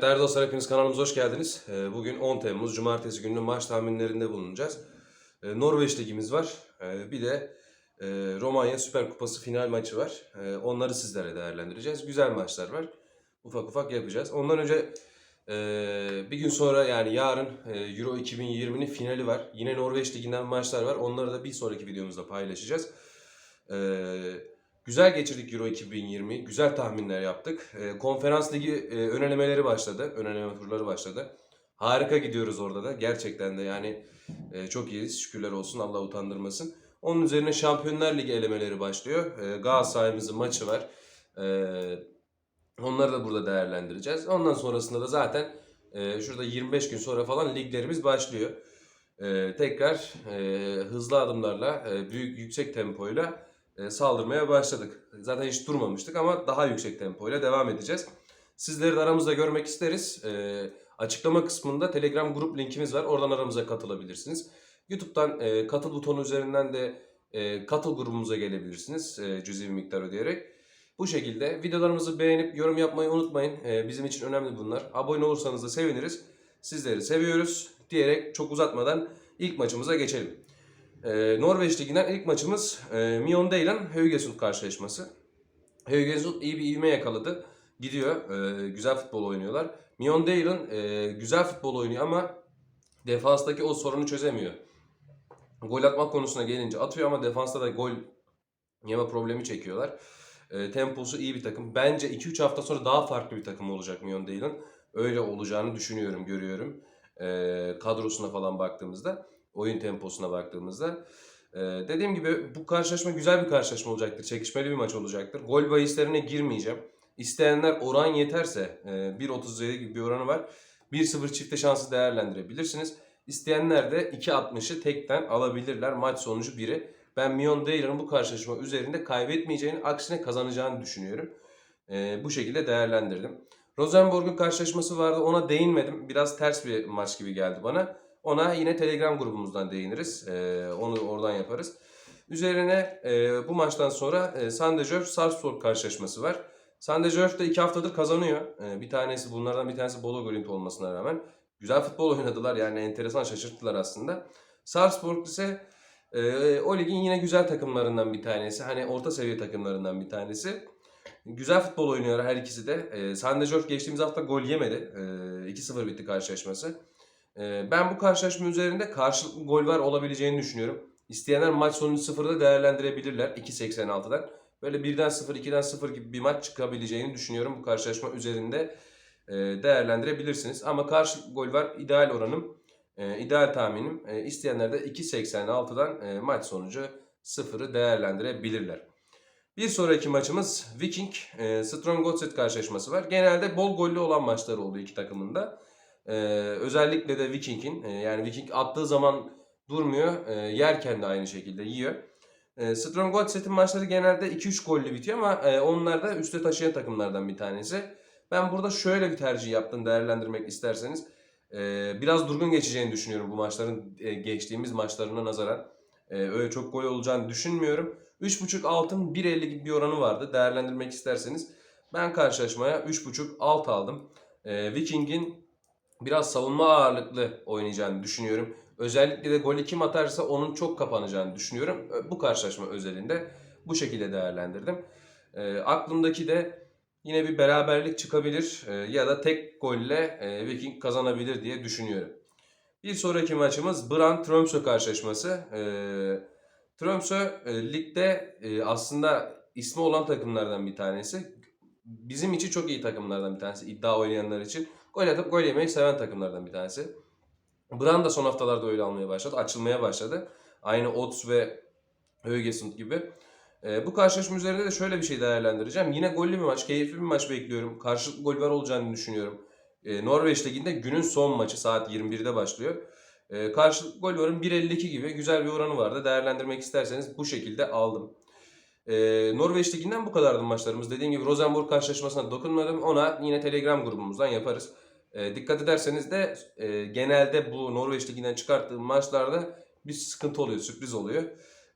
Değerli dostlar hepiniz kanalımıza hoş geldiniz. Ee, Bugün 10 Temmuz Cumartesi günü maç tahminlerinde bulunacağız. Ee, Norveç ligimiz var. Ee, Bir de e, Romanya Süper Kupası final maçı var. Onları sizlere değerlendireceğiz. Güzel maçlar var. Ufak ufak yapacağız. Ondan önce e, bir gün sonra yani yarın e, Euro 2020'nin finali var. Yine Norveç liginden maçlar var. Onları da bir sonraki videomuzda paylaşacağız. Güzel geçirdik Euro 2020. Güzel tahminler yaptık. Ee, konferans ligi e, ön elemeleri başladı. Ön eleme turları başladı. Harika gidiyoruz orada da. Gerçekten de yani e, çok iyiyiz. Şükürler olsun. Allah utandırmasın. Onun üzerine Şampiyonlar Ligi elemeleri başlıyor. E, Galatasaray'ımızın maçı var. E, onları da burada değerlendireceğiz. Ondan sonrasında da zaten e, şurada 25 gün sonra falan liglerimiz başlıyor. E, tekrar e, hızlı adımlarla, e, büyük yüksek tempoyla e, saldırmaya başladık. Zaten hiç durmamıştık ama daha yüksek tempoyla devam edeceğiz. Sizleri de aramızda görmek isteriz. E, açıklama kısmında Telegram grup linkimiz var. Oradan aramıza katılabilirsiniz. YouTube'dan e, katıl butonu üzerinden de e, katıl grubumuza gelebilirsiniz. E, cüzi bir miktar ödeyerek. Bu şekilde videolarımızı beğenip yorum yapmayı unutmayın. E, bizim için önemli bunlar. Abone olursanız da seviniriz. Sizleri seviyoruz diyerek çok uzatmadan ilk maçımıza geçelim. Ee, Norveç Ligi'nden ilk maçımız e, Mjøndalen Haugesund karşılaşması. Haugesund iyi bir ivme yakaladı. Gidiyor. e, güzel futbol oynuyorlar. Mjøndalen e, güzel futbol oynuyor ama defanstaki o sorunu çözemiyor. Gol atmak konusuna gelince atıyor ama defansta da gol yeme problemi çekiyorlar. E, temposu iyi bir takım. Bence 2-3 hafta sonra daha farklı bir takım olacak Mjøndalen. Öyle olacağını düşünüyorum, görüyorum. E, kadrosuna falan baktığımızda oyun temposuna baktığımızda. Ee, dediğim gibi bu karşılaşma güzel bir karşılaşma olacaktır. Çekişmeli bir maç olacaktır. Gol bahislerine girmeyeceğim. İsteyenler oran yeterse e, 1.37 gibi bir oranı var. 1-0 çifte şansı değerlendirebilirsiniz. İsteyenler de 2.60'ı tekten alabilirler. Maç sonucu 1'i. Ben Mion Dayra'nın bu karşılaşma üzerinde kaybetmeyeceğini, aksine kazanacağını düşünüyorum. Ee, bu şekilde değerlendirdim. Rosenborg'un karşılaşması vardı. Ona değinmedim. Biraz ters bir maç gibi geldi bana. Ona yine Telegram grubumuzdan değiniriz. Ee, onu oradan yaparız. Üzerine e, bu maçtan sonra e, Sandefjord Sarpsborg karşılaşması var. Sandefjord da iki haftadır kazanıyor. E, bir tanesi bunlardan bir tanesi Bolo Görüntü olmasına rağmen. Güzel futbol oynadılar yani enteresan şaşırttılar aslında. Sarpsborg ise e, o ligin yine güzel takımlarından bir tanesi. Hani orta seviye takımlarından bir tanesi. Güzel futbol oynuyor her ikisi de. E, Sandefjord geçtiğimiz hafta gol yemedi. E, 2-0 bitti karşılaşması. Ee, Ben bu karşılaşma üzerinde karşılıklı gol var olabileceğini düşünüyorum. İsteyenler maç sonucu sıfırda değerlendirebilirler 2.86'dan. Böyle birden 0, 2'den 0 gibi bir maç çıkabileceğini düşünüyorum bu karşılaşma üzerinde e, değerlendirebilirsiniz. Ama karşılıklı gol var ideal oranım, e, ideal tahminim. E, İsteyenler de 2.86'dan e, maç sonucu sıfırı değerlendirebilirler. Bir sonraki maçımız Viking Strong Godset karşılaşması var. Genelde bol gollü olan maçlar oldu iki takımın da. Ee, özellikle de Viking'in e, yani Viking attığı zaman durmuyor. E, yerken de aynı şekilde yiyor. E, Strong Godset'in maçları genelde 2-3 gollü bitiyor ama e, onlar da üste taşıyan takımlardan bir tanesi. Ben burada şöyle bir tercih yaptım değerlendirmek isterseniz. E, biraz durgun geçeceğini düşünüyorum bu maçların e, geçtiğimiz maçlarına nazaran. E, öyle çok gol olacağını düşünmüyorum. 3.5 altın 1.50 gibi bir oranı vardı değerlendirmek isterseniz. Ben karşılaşmaya 3.5 alt aldım. E, Viking'in biraz savunma ağırlıklı oynayacağını düşünüyorum. Özellikle de golü kim atarsa onun çok kapanacağını düşünüyorum. Bu karşılaşma özelinde bu şekilde değerlendirdim. E, aklımdaki de yine bir beraberlik çıkabilir e, ya da tek golle e, Viking kazanabilir diye düşünüyorum. Bir sonraki maçımız Brand Tromsø karşılaşması. E, Tromsø e, ligde e, aslında ismi olan takımlardan bir tanesi. Bizim için çok iyi takımlardan bir tanesi iddia oynayanlar için. Gol atıp gol yemeyi seven takımlardan bir tanesi. Brand da son haftalarda öyle almaya başladı. Açılmaya başladı. Aynı Ots ve Haugesund gibi. Ee, bu karşılaşma üzerinde de şöyle bir şey değerlendireceğim. Yine gollü bir maç, keyifli bir maç bekliyorum. Karşılıklı gol var olacağını düşünüyorum. Ee, Norveç Ligi'nde günün son maçı saat 21'de başlıyor. Ee, karşılıklı gol varın 1.52 gibi güzel bir oranı vardı. Değerlendirmek isterseniz bu şekilde aldım. Ee, Norveç Ligi'nden bu kadardı maçlarımız. Dediğim gibi Rosenborg karşılaşmasına dokunmadım. Ona yine Telegram grubumuzdan yaparız. Ee, dikkat ederseniz de e, genelde bu Norveç Ligi'nden çıkarttığım maçlarda bir sıkıntı oluyor, sürpriz oluyor.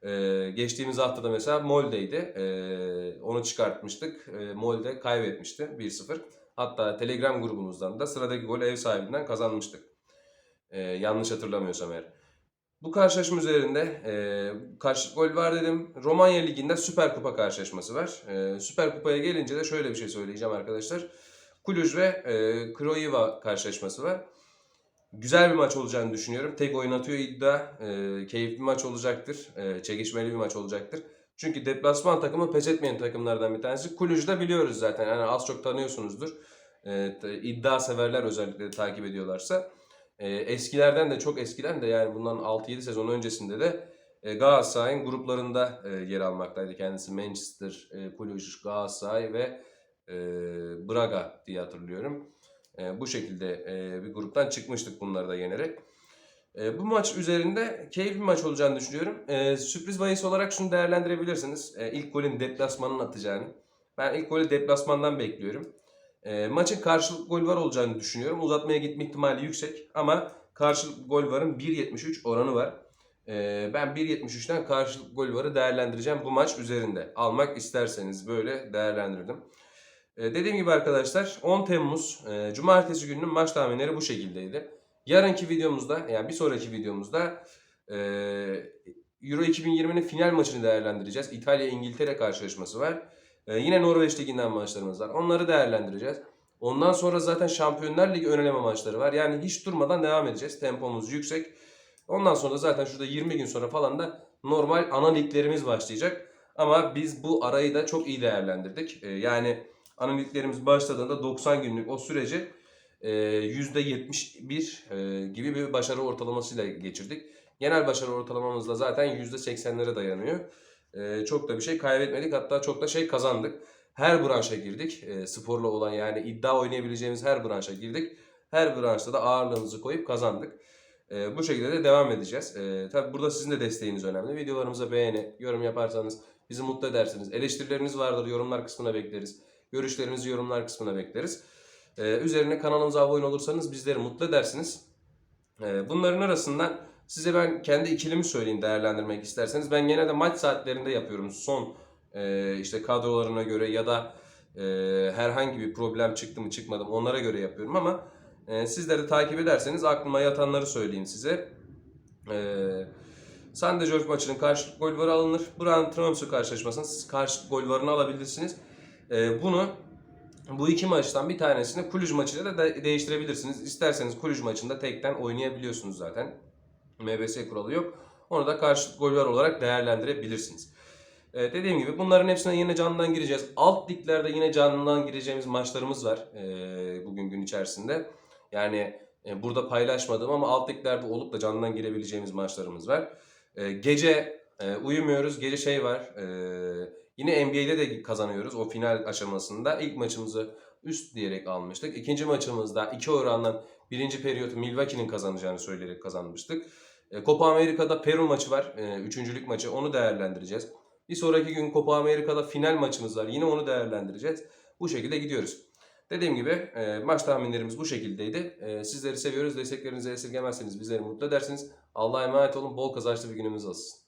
Ee, geçtiğimiz haftada mesela Molde'ydi. Ee, onu çıkartmıştık. Ee, Molde kaybetmişti 1-0. Hatta Telegram grubumuzdan da sıradaki golü ev sahibinden kazanmıştık. Ee, yanlış hatırlamıyorsam eğer. Bu karşılaşma üzerinde e, karşılık gol var dedim. Romanya Ligi'nde Süper Kupa karşılaşması var. E, Süper Kupa'ya gelince de şöyle bir şey söyleyeceğim arkadaşlar. Cluj ve e, Craiova karşılaşması var. Güzel bir maç olacağını düşünüyorum. Tek oyun atıyor iddia. E, keyifli bir maç olacaktır. E, çekişmeli bir maç olacaktır. Çünkü deplasman takımı pes etmeyen takımlardan bir tanesi. Cluj'da biliyoruz zaten. Yani az çok tanıyorsunuzdur. E, iddia severler özellikle takip ediyorlarsa. E, eskilerden de çok eskiden de yani bundan 6-7 sezon öncesinde de e, Galatasaray'ın gruplarında e, yer almaktaydı. Kendisi Manchester, e, Cluj, Galatasaray ve e, Braga diye hatırlıyorum. E, bu şekilde e, bir gruptan çıkmıştık bunları da yenerek. E, bu maç üzerinde keyifli bir maç olacağını düşünüyorum. E, sürpriz bahis olarak şunu değerlendirebilirsiniz. E, ilk golün deplasmanın atacağını. Ben ilk golü deplasmandan bekliyorum. E, maçın karşılık gol var olacağını düşünüyorum. Uzatmaya gitme ihtimali yüksek ama karşılık gol varın 1.73 oranı var. E, ben 1.73'ten karşılık gol varı değerlendireceğim bu maç üzerinde. Almak isterseniz böyle değerlendirdim. E, dediğim gibi arkadaşlar 10 Temmuz e, Cumartesi gününün maç tahminleri bu şekildeydi. Yarınki videomuzda yani bir sonraki videomuzda e, Euro 2020'nin final maçını değerlendireceğiz. İtalya-İngiltere karşılaşması var. E, yine Norveç Ligi'nden maçlarımız var. Onları değerlendireceğiz. Ondan sonra zaten Şampiyonlar Ligi öneleme maçları var. Yani hiç durmadan devam edeceğiz. Tempomuz yüksek. Ondan sonra da zaten şurada 20 gün sonra falan da normal ana liglerimiz başlayacak. Ama biz bu arayı da çok iyi değerlendirdik. Yani ana liglerimiz başladığında 90 günlük o süreci e, %71 e, gibi bir başarı ortalamasıyla geçirdik. Genel başarı ortalamamız da zaten %80'lere dayanıyor. E, çok da bir şey kaybetmedik hatta çok da şey kazandık. Her branşa girdik. E, sporla olan yani iddia oynayabileceğimiz her branşa girdik. Her branşta da ağırlığımızı koyup kazandık. E, bu şekilde de devam edeceğiz. E, tabii burada sizin de desteğiniz önemli. Videolarımıza beğeni, yorum yaparsanız bizi mutlu edersiniz. Eleştirileriniz vardır yorumlar kısmına bekleriz. Görüşlerinizi yorumlar kısmına bekleriz. Ee, üzerine kanalımıza abone olursanız bizleri mutlu edersiniz. Ee, bunların arasından size ben kendi ikilimi söyleyeyim değerlendirmek isterseniz. Ben genelde maç saatlerinde yapıyorum. Son e, işte kadrolarına göre ya da e, herhangi bir problem çıktı mı çıkmadı mı onlara göre yapıyorum ama e, sizler de takip ederseniz aklıma yatanları söyleyeyim size. Eee Sande George maçının karşılık gol varı alınır. Brian Tromsø karşılaşmasının karşılık gol varını alabilirsiniz. Ee, bunu bu iki maçtan bir tanesini Kulüj maçıyla da de- değiştirebilirsiniz. İsterseniz Kulüj maçında tekten oynayabiliyorsunuz zaten. MBS kuralı yok. Onu da karşılık gol var olarak değerlendirebilirsiniz. Ee, dediğim gibi bunların hepsine yine canlıdan gireceğiz. Alt liglerde yine canlıdan gireceğimiz maçlarımız var ee, bugün gün içerisinde. Yani e, burada paylaşmadım ama alt liglerde olup da canlıdan girebileceğimiz maçlarımız var. Ee, gece e, uyumuyoruz. Gece şey var. e, yine NBA'de de kazanıyoruz o final aşamasında. İlk maçımızı üst diyerek almıştık. İkinci maçımızda iki orandan birinci periyotu Milwaukee'nin kazanacağını söyleyerek kazanmıştık. E, Copa Amerika'da Peru maçı var. E, üçüncülük maçı. Onu değerlendireceğiz. Bir sonraki gün Copa Amerika'da final maçımız var. Yine onu değerlendireceğiz. Bu şekilde gidiyoruz. Dediğim gibi e, maç tahminlerimiz bu şekildeydi. Sizleri seviyoruz. Desteklerinizi esirgemezseniz bizleri mutlu edersiniz. Allah'a emanet olun. Bol kazançlı bir günümüz olsun.